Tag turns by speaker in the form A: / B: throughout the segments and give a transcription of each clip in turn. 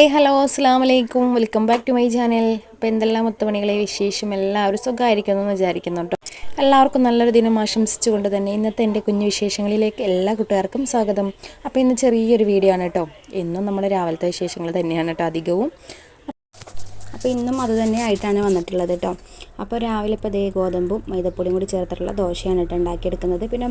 A: Hi hello അസ്സാം വലൈക്കും welcome back to my channel അപ്പോൾ എന്തെല്ലാം മുത്തുമണികളെ വിശേഷം? എല്ലാവരും സുഖമായിരിക്കുന്നു എന്ന് വിചാരിക്കുന്നു കേട്ടോ. എല്ലാവർക്കും നല്ലൊരു ദിനം ആശംസിച്ചുകൊണ്ട് തന്നെ ഇന്നത്തെ എന്റെ കുഞ്ഞു വിശേഷങ്ങളിലേക്ക് എല്ലാ കൂട്ടുകാർക്കും സ്വാഗതം. അപ്പോൾ ഇന്ന് ചെറിയൊരു വീഡിയോ ആണ് കേട്ടോ. എന്നും നമ്മുടെ രാവിലത്തെ വിശേഷങ്ങൾ തന്നെയാണ് കേട്ടോ അധികവും.
B: അപ്പോൾ ഇന്നും അത് തന്നെ ആയിട്ടാണ് വന്നിട്ടുള്ളത് കേട്ടോ അപ്പോൾ രാവിലെ ഇപ്പോൾ ദേ ഗോതമ്പും മൈദപ്പൊടിയും കൂടി ചേർത്തിട്ടുള്ള ദോശയാണ് കേട്ടോ ഉണ്ടാക്കിയെടുക്കുന്നത്. പിന്നെ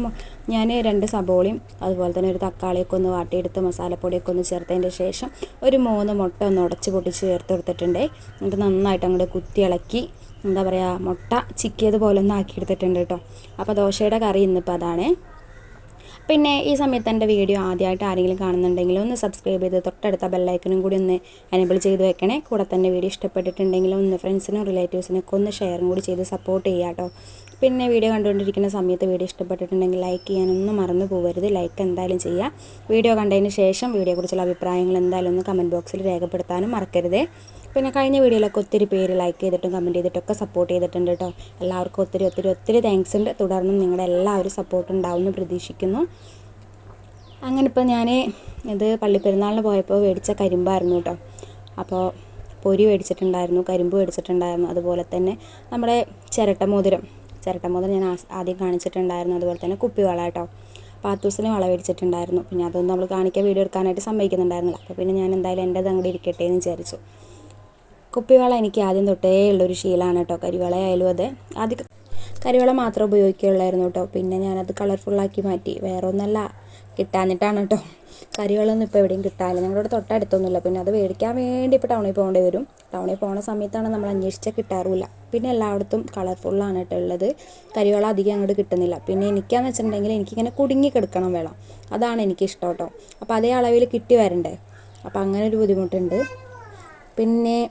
B: ഞാൻ രണ്ട് സബോളയും അതുപോലെ തന്നെ ഒരു തക്കാളിയൊക്കെ ഒന്ന് വാട്ടിയെടുത്ത് മസാലപ്പൊടിയൊക്കെ ഒന്ന് ചേർത്തതിന്റെ ശേഷം ഒരു മൂന്ന് മുട്ട ഒന്ന് ഉടച്ച് പൊട്ടിച്ച് ചേർത്ത് കൊടുത്തിട്ടുണ്ട്. എന്നിട്ട് നന്നായിട്ട് അങ്ങോട്ട് കുത്തി ഇളക്കി എന്താ പറയുക മുട്ട ചിക്കിയതുപോലെ ഒന്ന് ആക്കിയെടുത്തിട്ടുണ്ട് കേട്ടോ അപ്പോൾ ദോശയുടെ കറി ഇന്നിപ്പോൾ അതാണ്. പിന്നെ ഈ സമയത്ത് എന്റെ വീഡിയോ ആദ്യമായിട്ട് ആരെങ്കിലും കാണുന്നുണ്ടെങ്കിൽ ഒന്ന് സബ്സ്ക്രൈബ് ചെയ്ത് തൊട്ടടുത്ത ബെല്ലൈക്കനും കൂടി ഒന്ന് എനേബിൾ ചെയ്ത് വെക്കണേ. കൂടെ തന്നെ വീഡിയോ ഇഷ്ടപ്പെട്ടിട്ടുണ്ടെങ്കിൽ ഒന്ന് ഫ്രണ്ട്സിനും റിലേറ്റീവ്സിനൊക്കെ ഒന്ന് ഷെയറും കൂടി ചെയ്ത് സപ്പോർട്ട് ചെയ്യാട്ടോ. കേട്ടോ പിന്നെ വീഡിയോ കണ്ടുകൊണ്ടിരിക്കുന്ന സമയത്ത് വീഡിയോ ഇഷ്ടപ്പെട്ടിട്ടുണ്ടെങ്കിൽ ലൈക്ക് ചെയ്യാനൊന്നും മറന്നു പോകരുത് ലൈക്ക് എന്തായാലും ചെയ്യുക വീഡിയോ കണ്ടതിന് ശേഷം വീഡിയോയെക്കുറിച്ചുള്ള അഭിപ്രായങ്ങൾ എന്തായാലും ഒന്ന് കമന്റ് ബോക്സിൽ രേഖപ്പെടുത്താനും മറക്കരുത്. പിന്നെ കഴിഞ്ഞ വീഡിയോയിലൊക്കെ ഒത്തിരി പേര് ലൈക്ക് ചെയ്തിട്ടും കമന്റ് ചെയ്തിട്ടൊക്കെ സപ്പോർട്ട് ചെയ്തിട്ടുണ്ട് കേട്ടോ എല്ലാവർക്കും ഒത്തിരി ഒത്തിരി ഒത്തിരി താങ്ക്സ് ഉണ്ട്. തുടർന്നും നിങ്ങളുടെ എല്ലാവരും സപ്പോർട്ട് ഉണ്ടാവുമെന്ന് പ്രതീക്ഷിക്കുന്നു. അങ്ങനെ ഇപ്പോൾ ഞാൻ ഇത് പള്ളിപ്പെരുന്നാളിന് പോയപ്പോൾ മേടിച്ച കരിമ്പായിരുന്നു കേട്ടോ അപ്പോൾ പൊരി മേടിച്ചിട്ടുണ്ടായിരുന്നു കരിമ്പ് മേടിച്ചിട്ടുണ്ടായിരുന്നു. അതുപോലെ തന്നെ നമ്മുടെ ചിരട്ടമോതിരം മുതൽ ഞാൻ ആദ്യം കാണിച്ചിട്ടുണ്ടായിരുന്നു അതുപോലെ തന്നെ കുപ്പിവള കേട്ടോ. പാത്തൂസിന് വള മേടിച്ചിട്ടുണ്ടായിരുന്നു. പിന്നെ അതൊന്നും നമ്മൾ കാണിക്കാൻ വീഡിയോ എടുക്കാനായിട്ട് സമ്മതിക്കുന്നുണ്ടായിരുന്നില്ല. അപ്പോൾ പിന്നെ ഞാൻ എന്തായാലും എന്റെ അങ്ങോട്ട് ഇരിക്കട്ടെ എന്ന് വിചാരിച്ചു. കുപ്പിവള എനിക്ക് ആദ്യം തൊട്ടേ ഉള്ളൊരു ശീലമാണ് കേട്ടോ. കരിവളയായാലും അതെ ആദ്യം കരിവള മാത്രം ഉപയോഗിക്കുകയുള്ളായിരുന്നു കേട്ടോ. പിന്നെ ഞാനത് കളർഫുള്ളാക്കി മാറ്റി. വേറെ ഒന്നല്ല കിട്ടാഞ്ഞിട്ടാണ് കേട്ടോ. കരിവളൊന്നും ഇപ്പോൾ എവിടെയും കിട്ടാനില്ല ഞങ്ങളുടെ തൊട്ടടുത്തൊന്നുമില്ല. പിന്നെ അത് മേടിക്കാൻ വേണ്ടി ഇപ്പോൾ ടൗണിൽ പോകേണ്ടി വരും. ടൗണിൽ പോകുന്ന സമയത്താണ് നമ്മൾ അന്വേഷിച്ചാൽ കിട്ടാറില്ല പിന്നെ എല്ലായിടത്തും കളർഫുള്ളാണ് കേട്ടോ ഉള്ളത്. കരിവള അധികം അങ്ങോട്ട് കിട്ടുന്നില്ല. പിന്നെ എനിക്കാന്ന് വെച്ചിട്ടുണ്ടെങ്കിൽ എനിക്കിങ്ങനെ കുടുങ്ങി കിടക്കണം വേണം. അതാണ് എനിക്ക് ഇഷ്ടം കേട്ടോ. അപ്പോൾ അതേ അളവിൽ കിട്ടി വരണ്ടേ? അപ്പോൾ അങ്ങനെ ഒരു ബുദ്ധിമുട്ടുണ്ട്. പിന്നെ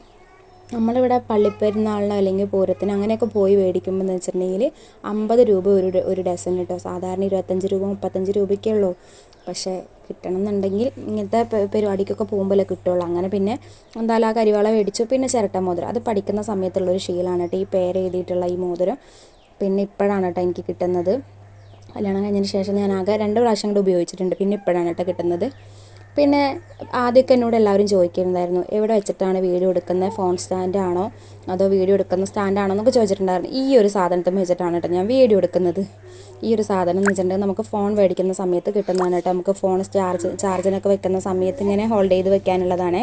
B: നമ്മളിവിടെ പള്ളിപ്പെരുന്നാളിനോ അല്ലെങ്കിൽ പൂരത്തിന് അങ്ങനെയൊക്കെ പോയി മേടിക്കുമ്പോൾ എന്ന് വെച്ചിട്ടുണ്ടെങ്കിൽ അമ്പത് രൂപ ഒരു ഒരു ഡസൻ കേട്ടോ. സാധാരണ ഇരുപത്തഞ്ച് രൂപ മുപ്പത്തഞ്ച് രൂപയ്ക്കേ ഉള്ളൂ. പക്ഷേ കിട്ടണം എന്നുണ്ടെങ്കിൽ ഇങ്ങനത്തെ പരിപാടിക്കൊക്കെ പോകുമ്പോഴേ കിട്ടുള്ളൂ. അങ്ങനെ പിന്നെ എന്തായാലും ആ കരിവാള മേടിച്ചു. പിന്നെ ചിരട്ട മോതിരം. അത് പഠിക്കുന്ന സമയത്തുള്ളൊരു ശീലമാണ് കേട്ടോ. ഈ പേര് എഴുതിയിട്ടുള്ള ഈ മോതിരം പിന്നെ ഇപ്പോഴാണ് കേട്ടോ എനിക്ക് കിട്ടുന്നത്. കല്യാണം കഴിഞ്ഞതിന് ശേഷം ഞാൻ ആകെ രണ്ട് പ്രാവശ്യം കൂടെ ഉപയോഗിച്ചിട്ടുണ്ട്. പിന്നെ ഇപ്പോഴാണ് കേട്ടോ കിട്ടുന്നത്. പിന്നെ ആദ്യമൊക്കെ എന്നോട് എല്ലാവരും ചോദിക്കുന്നുണ്ടായിരുന്നു എവിടെ വെച്ചിട്ടാണ് വീഡിയോ എടുക്കുന്നത്? ഫോൺ സ്റ്റാൻഡ് ആണോ? അതോ വീഡിയോ എടുക്കുന്ന സ്റ്റാൻഡാണോ എന്നൊക്കെ ചോദിച്ചിട്ടുണ്ടായിരുന്നു. ഈ ഒരു സാധനത്തിൽ വെച്ചിട്ടാണ് കേട്ടോ ഞാൻ വീഡിയോ എടുക്കുന്നത്. ഈ ഒരു സാധനം എന്ന് വെച്ചിട്ടുണ്ടെങ്കിൽ നമുക്ക് ഫോൺ മേടിക്കുന്ന സമയത്ത് കിട്ടുന്നതാണ് കേട്ടോ. നമുക്ക് ഫോൺ ചാർജ് ചാർജിനൊക്കെ വെക്കുന്ന സമയത്ത് ഇങ്ങനെ ഹോൾഡ് ചെയ്ത് വെക്കാനുള്ളതാണേ.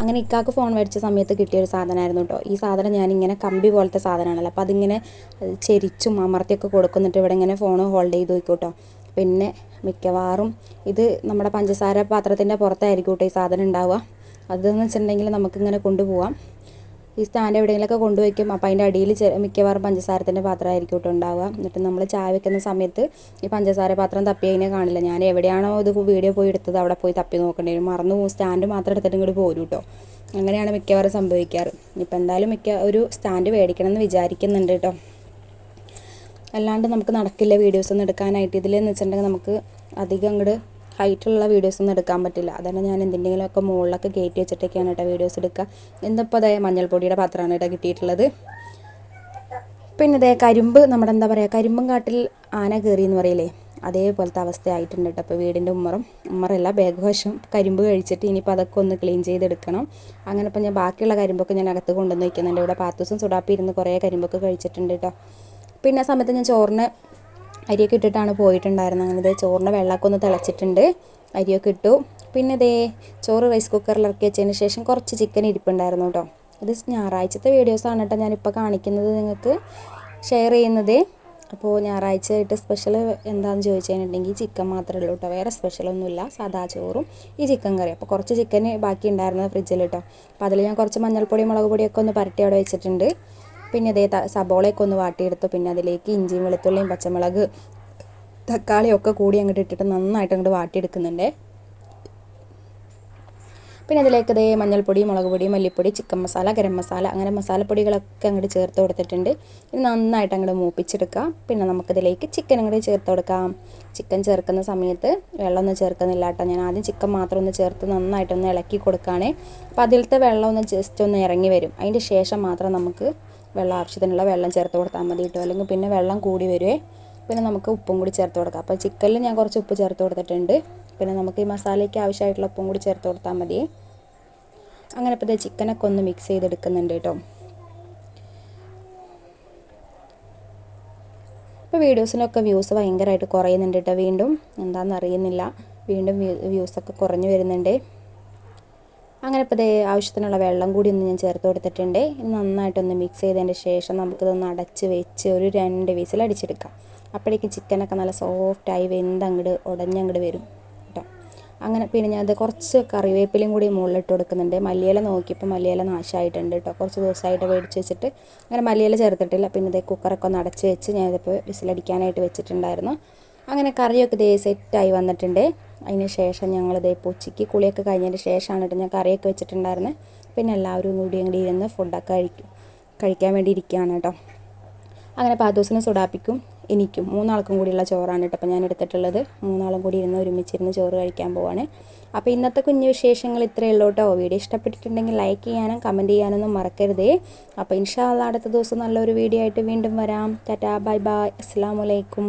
B: അങ്ങനെ ഇക്കാക്ക് ഫോൺ മേടിച്ച സമയത്ത് കിട്ടിയ ഒരു സാധനമായിരുന്നു കേട്ടോ. ഈ സാധനം ഞാനിങ്ങനെ കമ്പി പോലത്തെ സാധനമാണല്ലോ. അപ്പോൾ അതിങ്ങനെ ചെരിച്ചും അമർത്തിയൊക്കെ കൊടുക്കുന്നിട്ട് ഇവിടെ ഇങ്ങനെ ഫോൺ ഹോൾഡ് ചെയ്ത് വെക്കും പിന്നെ മിക്കവാറും ഇത് നമ്മുടെ പഞ്ചസാര പാത്രത്തിന്റെ പുറത്തായിരിക്കും കേട്ടോ ഈ സാധനം ഉണ്ടാവുക. അതെന്ന് വെച്ചിട്ടുണ്ടെങ്കിൽ നമുക്കിങ്ങനെ കൊണ്ടുപോകാം ഈ സ്റ്റാൻഡ് എവിടെയെങ്കിലൊക്കെ കൊണ്ടുവയ്ക്കും. അപ്പോൾ അതിന്റെ അടിയിൽ മിക്കവാറും പഞ്ചസാരത്തിന്റെ പാത്രമായിരിക്കും കേട്ടോ ഉണ്ടാവുക. എന്നിട്ട് നമ്മൾ ചായ വെക്കുന്ന സമയത്ത് ഈ പഞ്ചസാര പാത്രം തപ്പി അതിനെ കാണില്ല. ഞാൻ എവിടെയാണോ ഇത് വീഡിയോ പോയി എടുത്തത് അവിടെ പോയി തപ്പി നോക്കേണ്ടി വരും. മറന്നു പോകും. സ്റ്റാൻഡ് മാത്രം എടുത്തിട്ട് ഇങ്ങോട്ട് പോരും കേട്ടോ. അങ്ങനെയാണ് മിക്കവാറും സംഭവിക്കാറ്. ഇപ്പം എന്തായാലും മിക്ക ഒരു സ്റ്റാൻഡ് മേടിക്കണം എന്ന് വിചാരിക്കുന്നുണ്ട് കേട്ടോ. അല്ലാണ്ട് നമുക്ക് നടക്കില്ല വീഡിയോസ് ഒന്നും എടുക്കാനായിട്ട്. ഇതിലെന്ന് വെച്ചിട്ടുണ്ടെങ്കിൽ നമുക്ക് അധികം അങ്ങോട്ട് ഹൈറ്റുള്ള വീഡിയോസ് ഒന്നും എടുക്കാൻ പറ്റില്ല. അതുകൊണ്ട് ഞാൻ എന്തെങ്കിലുമൊക്കെ മുകളിലൊക്കെ കയറ്റി വെച്ചിട്ടൊക്കെയാണ് കേട്ടോ വീഡിയോസ് എടുക്കുക എന്നിപ്പോൾ അതേ മഞ്ഞൾപ്പൊടിയുടെ പാത്രമാണ് കേട്ടോ കിട്ടിയിട്ടുള്ളത്. പിന്നെ ഇതേ കരിമ്പ് നമ്മുടെ എന്താ പറയുക കരിമ്പും കാട്ടിൽ ആന കയറി എന്ന് പറയില്ലേ? അതേപോലത്തെ അവസ്ഥയായിട്ടുണ്ട് കേട്ടോ അപ്പോൾ വീടിന്റെ ഉമ്മറും. ഉമ്മറല്ല ബാഗ് വശം കരിമ്പ് കഴിച്ചിട്ട് ഇനിയിപ്പോൾ അതൊക്കെ ഒന്ന് ക്ലീൻ ചെയ്തെടുക്കണം. അങ്ങനെ ഇപ്പോൾ ഞാൻ ബാക്കിയുള്ള കരിമ്പൊക്കെ ഞാൻ അകത്ത് കൊണ്ടുവന്ന് വയ്ക്കുന്നുണ്ട് ഇവിടെ പാത്തൂസും സുടാപ്പി ഇരുന്ന് കുറേ കരിമ്പൊക്കെ കഴിച്ചിട്ടുണ്ട് കേട്ടോ പിന്നെ ആ സമയത്ത് ഞാൻ ചോറിന് അരിയൊക്കെ ഇട്ടിട്ടാണ് പോയിട്ടുണ്ടായിരുന്നത്. അങ്ങനെ ഇതേ ചോറിന്റെ വെള്ളമൊക്കെ ഒന്ന് തിളച്ചിട്ടുണ്ട്. അരിയൊക്കെ ഇട്ടു. പിന്നെ ഇതേ ചോറ് റൈസ് കുക്കറിൽ ഇറക്കി വെച്ചതിന് ശേഷം കുറച്ച് ചിക്കൻ ഇരിപ്പുണ്ടായിരുന്നു കേട്ടോ. ഇത് ഞായറാഴ്ചത്തെ വീഡിയോസാണ് കേട്ടോ ഞാനിപ്പോൾ കാണിക്കുന്നത് നിങ്ങൾക്ക് ഷെയർ ചെയ്യുന്നത്. അപ്പോൾ ഞായറാഴ്ച ആയിട്ട് സ്പെഷ്യൽ എന്താണെന്ന് ചോദിച്ചു കഴിഞ്ഞിട്ടുണ്ടെങ്കിൽ ചിക്കൻ മാത്രമേ ഉള്ളൂ കേട്ടോ. വേറെ സ്പെഷ്യലൊന്നുമില്ല സാധാ ചോറും ഈ ചിക്കൻ കറി അപ്പോൾ കുറച്ച് ചിക്കൻ ബാക്കി ഉണ്ടായിരുന്നു ഫ്രിഡ്ജിൽ കേട്ടോ. അപ്പോൾ അതിൽ ഞാൻ കുറച്ച് മഞ്ഞൾപ്പൊടി മുളക് പൊടിയൊക്കെ ഒന്ന് പരട്ടി അവിടെ വെച്ചിട്ടുണ്ട്. പിന്നെ ഇതേ സബോളയൊക്കെ ഒന്ന് വാട്ടിയെടുത്തു പിന്നെ അതിലേക്ക് ഇഞ്ചിയും വെളുത്തുള്ളിയും പച്ചമുളക് തക്കാളിയൊക്കെ കൂടി അങ്ങോട്ട് ഇട്ടിട്ട് നന്നായിട്ട് അങ്ങോട്ട് വാട്ടിയെടുക്കുന്നുണ്ട്. പിന്നെ അതിലേക്ക് ഇതേ മഞ്ഞൾപ്പൊടി മുളക് പൊടി മല്ലിപ്പൊടി ചിക്കൻ മസാല ഗരം മസാല അങ്ങനെ മസാലപ്പൊടികളൊക്കെ അങ്ങോട്ട് ചേർത്ത് കൊടുത്തിട്ടുണ്ട്. ഇത് നന്നായിട്ട് അങ്ങോട്ട് മൂപ്പിച്ചെടുക്കാം. പിന്നെ നമുക്കിതിലേക്ക് ചിക്കൻ അങ്ങോട്ട് ചേർത്ത് കൊടുക്കാം. ചിക്കൻ ചേർക്കുന്ന സമയത്ത് വെള്ളമൊന്നും ചേർക്കുന്നില്ല കേട്ടോ. ഞാൻ ആദ്യം ചിക്കൻ മാത്രം ഒന്ന് ചേർത്ത് നന്നായിട്ടൊന്ന് ഇളക്കി കൊടുക്കുകയാണെങ്കിൽ അപ്പോൾ അതിലത്തെ വെള്ളം ഒന്ന് ജസ്റ്റ് ഒന്ന് ഇറങ്ങി വരും. അതിന്റെ ശേഷം മാത്രം നമുക്ക് വെള്ളം ആവശ്യത്തിനുള്ള വെള്ളം ചേർത്ത് കൊടുത്താൽ മതി കേട്ടോ. അല്ലെങ്കിൽ പിന്നെ വെള്ളം കൂടി വരുവേ. പിന്നെ നമുക്ക് ഉപ്പും കൂടി ചേർത്ത് കൊടുക്കാം. അപ്പോൾ ചിക്കനിൽ ഞാൻ കുറച്ച് ഉപ്പ് ചേർത്ത് കൊടുത്തിട്ടുണ്ട്. പിന്നെ നമുക്ക് ഈ മസാലയ്ക്ക് ആവശ്യമായിട്ടുള്ള ഉപ്പും കൂടി ചേർത്ത് കൊടുത്താൽ മതി. അങ്ങനെ ഇപ്പോൾ ചിക്കനൊക്കെ ഒന്ന് മിക്സ് ചെയ്തെടുക്കുന്നുണ്ട് കേട്ടോ. ഇപ്പോൾ വീഡിയോസിനൊക്കെ വ്യൂസ് ഭയങ്കരമായിട്ട് കുറയുന്നുണ്ട് കേട്ടോ വീണ്ടും. എന്താണെന്ന് അറിയുന്നില്ല. വീണ്ടും വ്യൂസൊക്കെ കുറഞ്ഞു വരുന്നുണ്ട്. അങ്ങനെ ഇപ്പോൾ ഇതേ ആവശ്യത്തിനുള്ള വെള്ളം കൂടി ഒന്ന് ഞാൻ ചേർത്ത് കൊടുത്തിട്ടുണ്ട്. നന്നായിട്ടൊന്ന് മിക്സ് ചെയ്തതിന്റെ ശേഷം നമുക്കിതൊന്ന് അടച്ച് വെച്ച് ഒരു രണ്ട് വിസിൽ അടിച്ചെടുക്കാം. അപ്പോഴേക്കും ചിക്കനൊക്കെ നല്ല സോഫ്റ്റായി വെന്ത് അങ്ങോട്ട് ഉടഞ്ഞങ്ങോട്ട് വരും കേട്ടോ അങ്ങനെ പിന്നെ ഞാൻ ഞാനത് കുറച്ച് കറിവേപ്പിലയും കൂടി മുകളിലിട്ട് കൊടുക്കുന്നുണ്ട്. മല്ലിയില നോക്കിയപ്പോൾ മല്ലിയില നാശമായിട്ടുണ്ട് കേട്ടോ കുറച്ച് ദിവസമായിട്ട് മേടിച്ച് വെച്ചിട്ട് അങ്ങനെ മല്ലിയില ചേർത്തിട്ടില്ല. പിന്നെ ഇത് കുക്കറൊക്കെ ഒന്ന് അടച്ച് വെച്ച് ഞാനിതിപ്പോൾ വിസിലടിക്കാനായിട്ട് വെച്ചിട്ടുണ്ടായിരുന്നു. അങ്ങനെ കറിയൊക്കെ ഇതേ സെറ്റായി വന്നിട്ടുണ്ട്. അതിന് ശേഷം ഞങ്ങൾ ഇതേ ഉച്ചയ്ക്ക് കുളിയൊക്കെ കഴിഞ്ഞതിന് ശേഷമാണ് കേട്ടോ ഞാൻ കറിയൊക്കെ വെച്ചിട്ടുണ്ടായിരുന്നത് പിന്നെ എല്ലാവരും കൂടി അങ്ങോട്ട് ഇരുന്ന് ഫുഡൊക്കെ കഴിക്കും കഴിക്കാൻ വേണ്ടി ഇരിക്കുകയാണ് കേട്ടോ. അങ്ങനെ പാദോസിന് സുഡാപ്പിക്കും എനിക്കും മൂന്നാൾക്കും കൂടിയുള്ള ചോറാണ് കേട്ടോ അപ്പോൾ ഞാൻ എടുത്തിട്ടുള്ളത്. മൂന്നാളും കൂടി ഇരുന്ന് ഒരുമിച്ചിരുന്ന് ചോറ് കഴിക്കാൻ പോവാണ്. അപ്പോൾ ഇന്നത്തെ കുഞ്ഞു വിശേഷങ്ങൾ ഇത്രയേ ഉള്ളൂ കേട്ടോ. വീഡിയോ ഇഷ്ടപ്പെട്ടിട്ടുണ്ടെങ്കിൽ ലൈക്ക് ചെയ്യാനും കമന്റ് ചെയ്യാനൊന്നും മറക്കരുതേ. അപ്പോൾ ഇൻഷാല്ല അടുത്ത ദിവസം നല്ലൊരു വീഡിയോ ആയിട്ട് വീണ്ടും വരാം. Tata bye bye. അസ്സാം വലൈക്കും